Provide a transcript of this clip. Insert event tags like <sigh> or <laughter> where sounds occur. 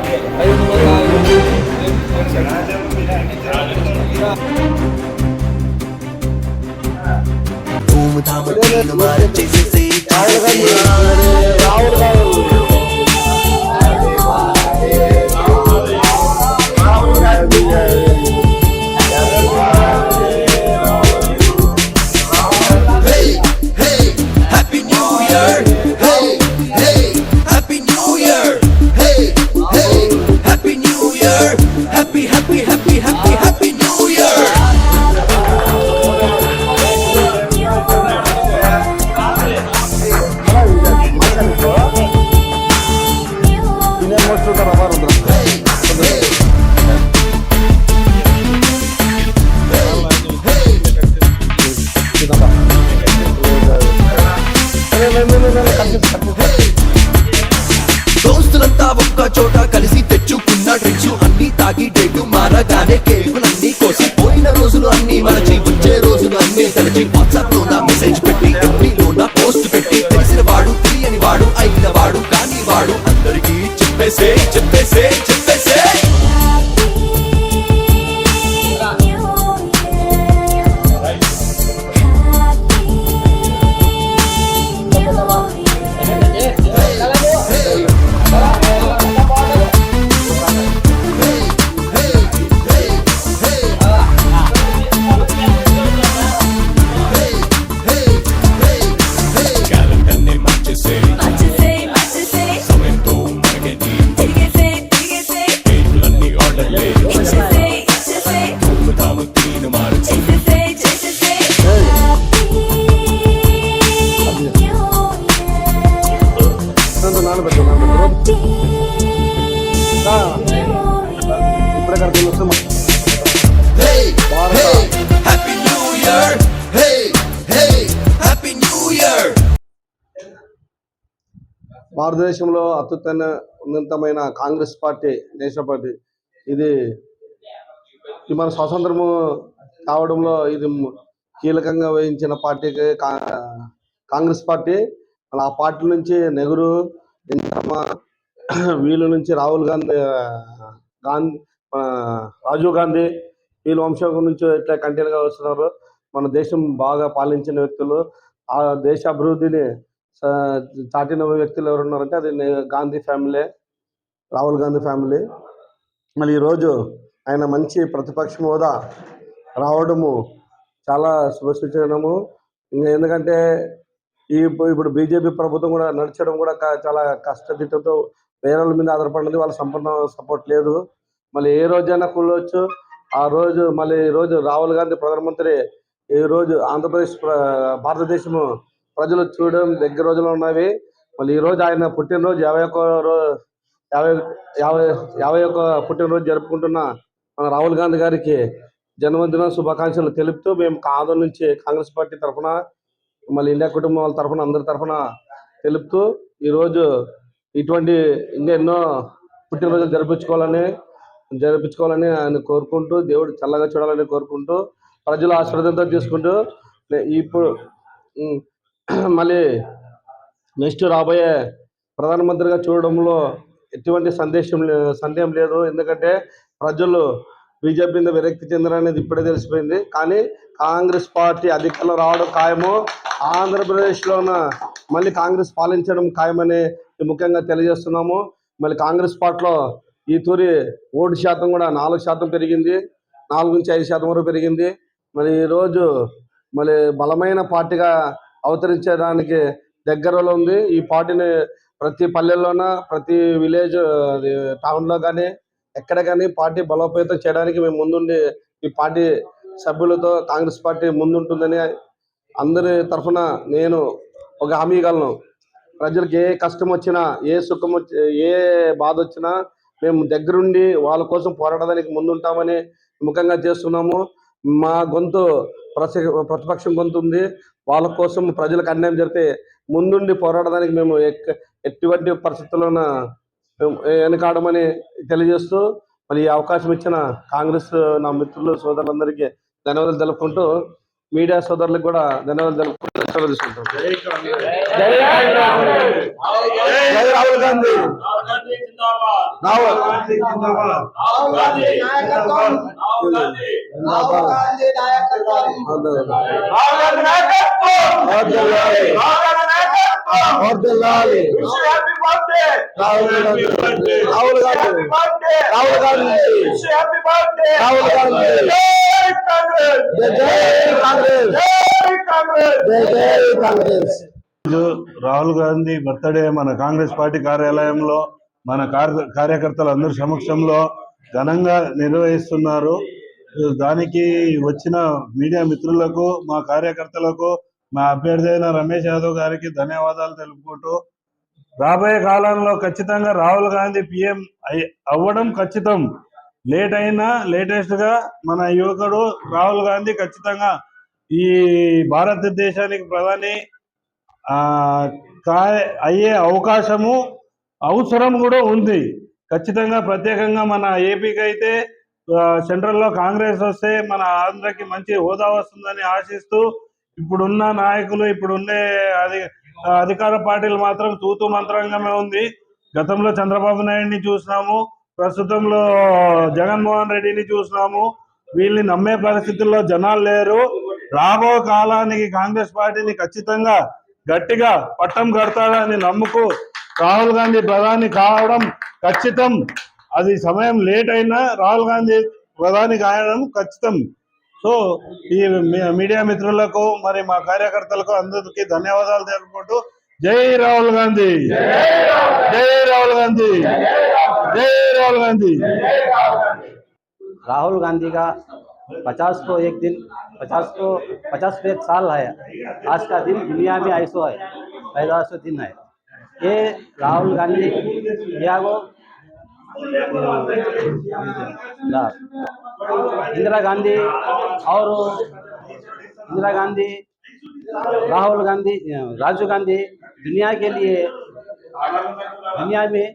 Ayun naman tayo. Ang sarado mo ధూమ్ ధామ్ టీలు మారే చేసేసి రావుడు గారు దోస్తులంతా ఒక్క చోట కలిసి తెచ్చుకున్న డ్రింక్స్ అన్ని తాగి డేటు మారగానే కేకులన్నీ కోసి పోయిన రోజులు అన్ని మరచి వచ్చే రోజులు అన్ని తలచి WhatsApp Year. Hey, hey, Happy New Year. భారతదేశంలో అత్యుత్తమ ఉన్నతమైన కాంగ్రెస్ పార్టీ నేషనల్ పార్టీ ఇది మన స్వాతంత్రము కావడంలో ఇది కీలకంగా వహించిన పార్టీకి కాంగ్రెస్ పార్టీ అలా ఆ పార్టీ నుంచి నెహ్రూ ఇందిరమ్మ వీళ్ళ నుంచి రాహుల్ గాంధీ గాంధీ రాజీవ్ గాంధీ వీళ్ళ వంశం నుంచి ఇట్లా కంటిన్యూగా వస్తున్నారు మన దేశం బాగా పాలించిన వ్యక్తులు ఆ దేశ అభివృద్ధిని చాటిన వ్యక్తులు ఎవరు ఉన్నారంటే అది గాంధీ ఫ్యామిలీ రాహుల్ గాంధీ ఫ్యామిలీ. మళ్ళీ ఈరోజు ఆయన మంచి ప్రతిపక్ష హోదా రావడము చాలా శుభసూచనము. ఇంకా ఎందుకంటే ఈ ఇప్పుడు- బీజేపీ ప్రభుత్వం కూడా నడిచడం కూడా చాలా కష్టదిట్టతో వేరే మీద ఆధారపడినది వాళ్ళ సంపూర్ణ సపోర్ట్ లేదు. మళ్ళీ ఏ రోజైనా కూలవచ్చు ఆ రోజు మళ్ళీ ఈ రోజు రాహుల్ గాంధీ ప్రధానమంత్రి ఈ రోజు ఆంధ్రప్రదేశ్ భారతదేశము ప్రజలు చూడడం దగ్గర రోజులు ఉన్నవి. మళ్ళీ ఈ రోజు ఆయన పుట్టినరోజు యాభై ఒక్క రో- యాభై యాభై యాభై ఒక్క పుట్టినరోజు జరుపుకుంటున్న మన రాహుల్ గాంధీ గారికి జన్మదిన శుభాకాంక్షలు తెలుపుతూ మేము కాదు నుంచి కాంగ్రెస్ పార్టీ తరఫున మళ్ళీ ఇండియా కుటుంబం వాళ్ళ తరఫున అందరి తరఫున తెలుపుతూ ఈరోజు ఇటువంటి ఇంకా ఎన్నో పుట్టినరోజులు జరిపించుకోవాలని జరిపించుకోవాలని ఆయన కోరుకుంటూ దేవుడు చల్లగా చూడాలని కోరుకుంటూ ప్రజల ఆశీర్వాదంతో తీసుకుంటూ ఇప్పుడు <clears throat> మళ్ళీ నెక్స్ట్ రాబోయే ప్రధానమంత్రిగా చూడడంలో ఎటువంటి సందేశం సందేహం లేదు. ఎందుకంటే ప్రజలు బీజేపీ మీద విరక్తి చెందరనేది ఇప్పుడే తెలిసిపోయింది. కానీ కాంగ్రెస్ పార్టీ అధికారంలో రావడం ఖాయము. ఆంధ్రప్రదేశ్లోన మళ్ళీ కాంగ్రెస్ పాలించడం ఖాయమని ముఖ్యంగా తెలియజేస్తున్నాము. మళ్ళీ కాంగ్రెస్ పార్టీలో ఈ తూరి ఓటు శాతం కూడా నాలుగు శాతం పెరిగింది. నాలుగు నుంచి ఐదు శాతం వరకు పెరిగింది. మరి ఈరోజు మరి బలమైన పార్టీగా అవతరించడానికి దగ్గరలో ఉంది. ఈ పార్టీని ప్రతి పల్లెల్లోన ప్రతి విలేజ్ టౌన్లో కానీ ఎక్కడ కానీ పార్టీ బలోపేతం చేయడానికి మేము ముందుండి ఈ పార్టీ సభ్యులతో కాంగ్రెస్ పార్టీ ముందుంటుందని అందరి తరఫున నేను ఒక హామీ ఇవ్వగలను. ప్రజలకు ఏ కష్టం వచ్చినా ఏ సుఖం ఏ బాధ వచ్చినా మేము దగ్గరుండి వాళ్ళ కోసం పోరాడడానికి ముందుంటామని ముఖంగా చేస్తున్నాము. మా గొంతు ప్రతిపక్షం గొంతు ఉంది. వాళ్ళ కోసం ప్రజలకు అన్యాయం జరిగితే ముందుండి పోరాడడానికి మేము ఎక్- ఎటువంటి పరిస్థితుల్లోన వెనకాడమని తెలియజేస్తూ మరి ఈ అవకాశం ఇచ్చిన కాంగ్రెస్ నా మిత్రులు సోదరులందరికీ ధన్యవాదాలు తెలుపుకుంటూ మీడియా సోదరులకు కూడా ధన్యవాదాలు తెలుపుకుంటూ తీసుకుంటాం. రాహుల్ గాంధీ రాహుల్ గాంధీ రాహుల్ గాంధీ రాహుల్ గాంధీ బర్త్డే మన కాంగ్రెస్ పార్టీ కార్యాలయంలో మన కార్య- కార్యకర్తలందరి సమక్షంలో ఘనంగా నిర్వహిస్తున్నారు. దానికి వచ్చిన మీడియా మిత్రులకు మా కార్యకర్తలకు మా అభ్యర్థి అయిన రమేష్ యాదవ్ గారికి ధన్యవాదాలు తెలుపుకుంటూ రాబోయే కాలంలో ఖచ్చితంగా రాహుల్ గాంధీ పిఎం అవ్వడం ఖచ్చితం. లేట్ అయినా లేటెస్ట్గా మన యువకుడు రాహుల్ గాంధీ ఖచ్చితంగా ఈ భారతదేశానికి ప్రధాని ఆ కా- అయ్యే అవకాశము అవసరం కూడా ఉంది. ఖచ్చితంగా ప్రత్యేకంగా మన ఏపీకి అయితే సెంట్రల్లో కాంగ్రెస్ వస్తే మన ఆంధ్రకి మంచి హోదా వస్తుందని ఆశిస్తూ ఇప్పుడున్న నాయకులు ఇప్పుడున్నే అది అధికార పార్టీలు మాత్రం తూతు మంత్రంగానే ఉంది. గతంలో చంద్రబాబు నాయుడిని చూసినాము ప్రస్తుతంలో జగన్మోహన్ రెడ్డిని చూసినాము. వీళ్ళని నమ్మే పరిస్థితుల్లో జనాలు లేరు. రాబో కాలానికి కాంగ్రెస్ పార్టీని ఖచ్చితంగా గట్టిగా పట్టం కడతాడని నమ్ముకు రాహుల్ గాంధీ ప్రధాని కావడం ఖచ్చితం అది సమయం లేట్ అయినా రాహుల్ గాంధీ ప్రధాని కావడం ఖచ్చితం సో ఈ మీ- మీడియా మిత్రులకు మరి మా కార్యకర్తలకు అందరికీ ధన్యవాదాలు తెలుపుకుంటూ జై రాహుల్ గాంధీ జై రాహుల్ గాంధీ జై రాహుల్ గాంధీ राहुल गांधी का पचास को एक दिन पचास को पचास पे एक साल है आज का दिन दुनिया में ऐसो है पैदा सौ दिन है ये राहुल गांधी या वो इंदिरा गांधी और इंदिरा गांधी, राहुल गांधी, राजीव गांधी, दुनिया के लिए, दुनिया में